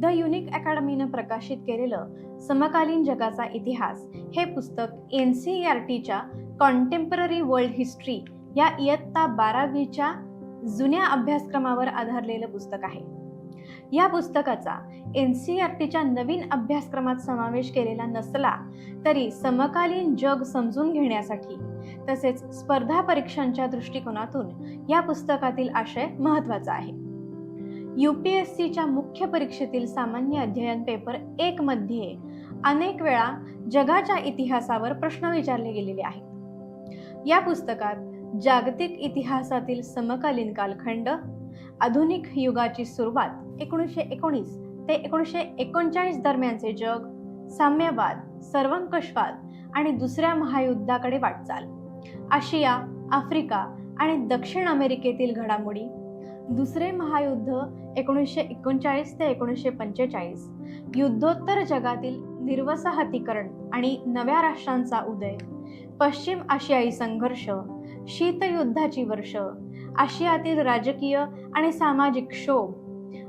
The unique अकॅडमीनं प्रकाशित केलेलं समकालीन जगाचा इतिहास हे पुस्तक एन सी आर टीच्या कॉन्टेम्पररी वर्ल्ड हिस्ट्री या इयत्ता बारावीच्या जुन्या अभ्यासक्रमावर आधारलेलं पुस्तक आहे. या पुस्तकाचा एन सी आर टीच्या नवीन अभ्यासक्रमात समावेश केलेला नसला तरी समकालीन जग समजून घेण्यासाठी तसेच स्पर्धा परीक्षांच्या दृष्टिकोनातून या पुस्तकातील आशय महत्त्वाचा आहे. यू पी एस सीच्या मुख्य परीक्षेतील सामान्य अध्ययन पेपर एकमध्ये अनेक वेळा जगाच्या इतिहासावर प्रश्न विचारले गेलेले आहेत. या पुस्तकात जागतिक इतिहासातील समकालीन कालखंड आधुनिक युगाची सुरुवात एकोणीसशे एकोणीस ते एकोणीसशे एकोणचाळीस दरम्यानचे जग साम्यवाद सर्वंकषवाद आणि दुसऱ्या महायुद्धाकडे वाटचाल. आशिया आफ्रिका आणि दक्षिण अमेरिकेतील घडामोडी दुसरे महायुद्ध एकोणीसशे एकोणचाळीस ते एकोणीसशे पंचेचाळीस. युद्धोत्तर जगातील निर्वसाहतीकरण आणि नव्या राष्ट्रांचा उदय. पश्चिम आशियाई संघर्ष शीतयुद्धाची वर्ष आशियातील राजकीय आणि सामाजिक क्षोभ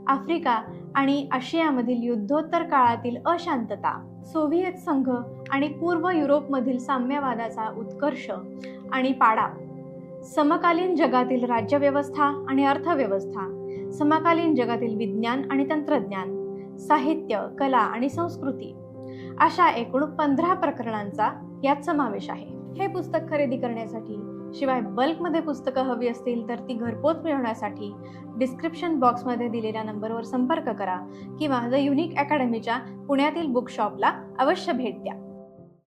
आफ्रिका आणि आशियामधील युद्धोत्तर काळातील अशांतता सोव्हिएत संघ आणि पूर्व युरोपमधील साम्यवादाचा उत्कर्ष आणि पाडा. समकालीन जगातील राज्यव्यवस्था आणि अर्थव्यवस्था समकालीन जगातील विज्ञान आणि तंत्रज्ञान साहित्य कला आणि संस्कृती अशा एकूण पंधरा प्रकरणांचा यात समावेश आहे. हे पुस्तक खरेदी करण्यासाठी शिवाय बल्कमध्ये पुस्तकं हवी असतील तर ती घरपोच मिळवण्यासाठी डिस्क्रिप्शन बॉक्समध्ये दिलेल्या नंबरवर संपर्क करा किंवा द युनिक अकॅडमीच्या पुण्यातील बुकशॉपला अवश्य भेट द्या.